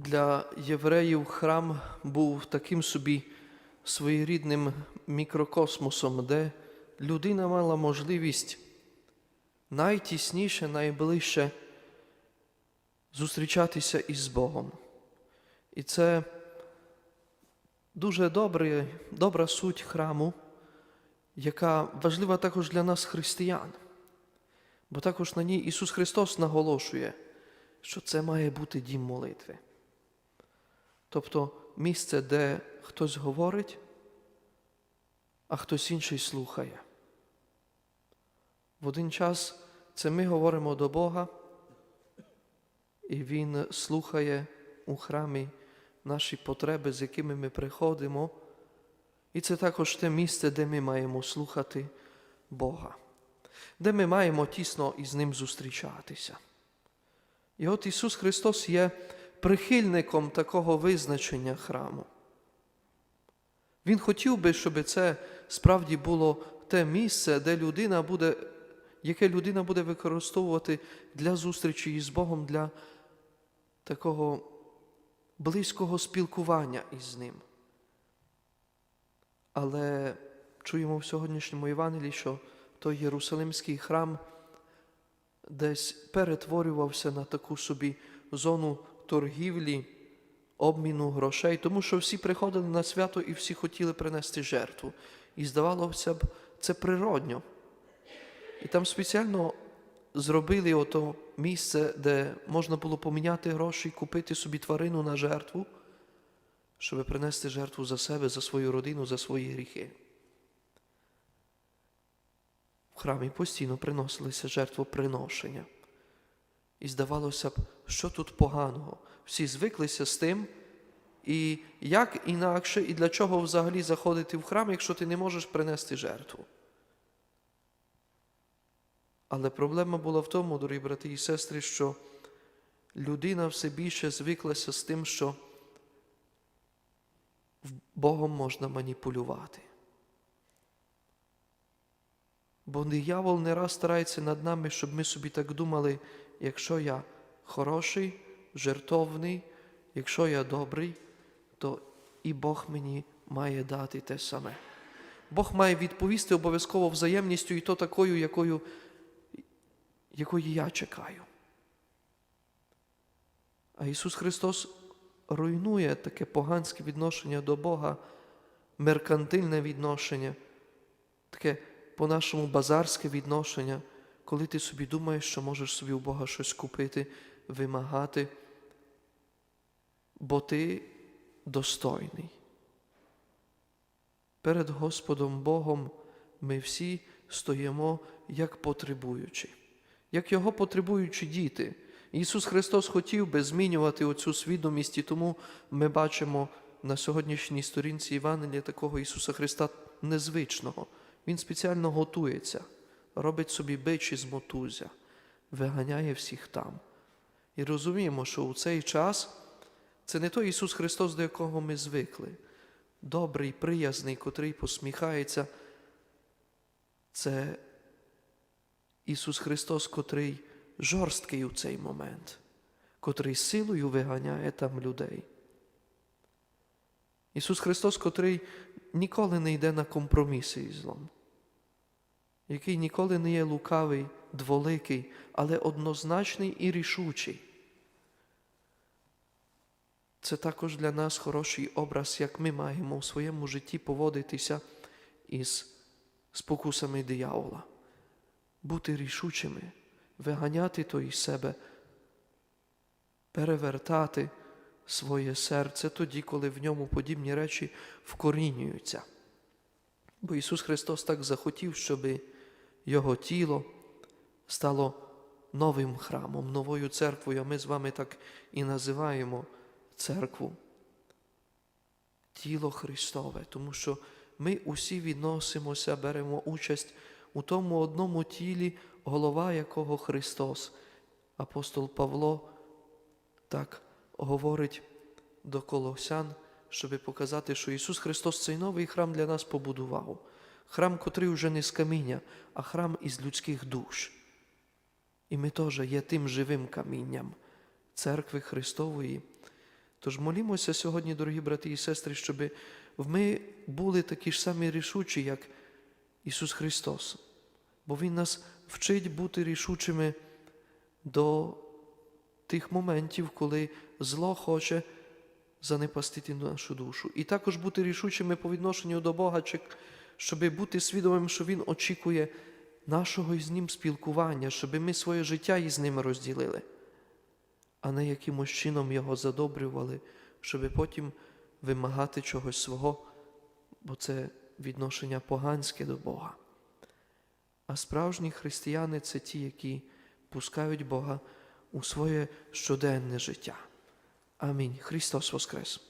Для євреїв храм був таким собі своєрідним мікрокосмосом, де людина мала можливість найтісніше, найближче зустрічатися із Богом. І це дуже добре, добра суть храму, яка важлива також для нас, християн. Бо також на ній Ісус Христос наголошує, що це має бути дім молитви. Тобто місце, де хтось говорить, а хтось інший слухає. В один час це ми говоримо до Бога, і Він слухає у храмі наші потреби, з якими ми приходимо. І це також те місце, де ми маємо слухати Бога, де ми маємо тісно із Ним зустрічатися. І от Ісус Христос є прихильником такого визначення храму. Він хотів би, щоб це справді було те місце, де людина буде, яке людина буде використовувати для зустрічі із Богом, для такого близького спілкування із Ним. Але чуємо в сьогоднішньому Євангелії, що той Єрусалимський храм десь перетворювався на таку собі зону торгівлі, обміну грошей, тому що всі приходили на свято і всі хотіли принести жертву. І здавалося б, це природньо. І там спеціально зробили ото місце, де можна було поміняти гроші і купити собі тварину на жертву, щоб принести жертву за себе, за свою родину, за свої гріхи. В храмі постійно приносилися жертвоприношення. І здавалося б, що тут поганого? Всі звиклися з тим, і як інакше, і для чого взагалі заходити в храм, якщо ти не можеш принести жертву? Але проблема була в тому, дорогі брати і сестри, що людина все більше звиклася з тим, що Богом можна маніпулювати. Бо диявол не раз старається над нами, щоб ми собі так думали, якщо я хороший, жертовний, якщо я добрий, то і Бог мені має дати те саме. Бог має відповісти обов'язково взаємністю і то такою, якою, якої я чекаю. А Ісус Христос руйнує таке поганське відношення до Бога, меркантильне відношення, таке по-нашому базарське відношення, коли ти собі думаєш, що можеш собі у Бога щось купити, вимагати, бо ти достойний. Перед Господом Богом ми всі стоїмо як потребуючі, як Його потребуючі діти. Ісус Христос хотів би змінювати оцю свідомість, і тому ми бачимо на сьогоднішній сторінці Євангелія такого Ісуса Христа незвичного. Він спеціально готується, робить собі бич із мотузя, виганяє всіх там. І розуміємо, що у цей час це не той Ісус Христос, до якого ми звикли. Добрий, приязний, котрий посміхається. Це Ісус Христос, котрий жорсткий у цей момент, котрий силою виганяє там людей. Ісус Христос, котрий ніколи не йде на компроміси із злом, який ніколи не є лукавий, дволикий, але однозначний і рішучий. Це також для нас хороший образ, як ми маємо у своєму житті поводитися із спокусами диявола, бути рішучими, виганяти то із себе, перевертати своє серце тоді, коли в ньому подібні речі вкорінюються. Бо Ісус Христос так захотів, щоб Його тіло стало новим храмом, новою церквою, а ми з вами так і називаємо церкву. Тіло Христове, тому що ми усі відносимося, беремо участь у тому одному тілі, голова якого Христос. Апостол Павло так говорить до Колосян, щоб показати, що Ісус Христос цей новий храм для нас побудував. Храм, котрий вже не з каміння, а храм із людських душ. І ми теж є тим живим камінням церкви Христової, Тож молімося сьогодні, дорогі брати і сестри, щоб ми були такі ж самі рішучі, як Ісус Христос. Бо Він нас вчить бути рішучими до тих моментів, коли зло хоче занепастити нашу душу. І також бути рішучими по відношенню до Бога, щоб бути свідомим, що Він очікує нашого із Ним спілкування, щоб ми своє життя із ним розділили, а не якимось чином його задобрювали, щоб потім вимагати чогось свого, бо це відношення поганське до Бога. А справжні християни це ті, які пускають Бога у своє щоденне життя. Амінь. Христос Воскрес!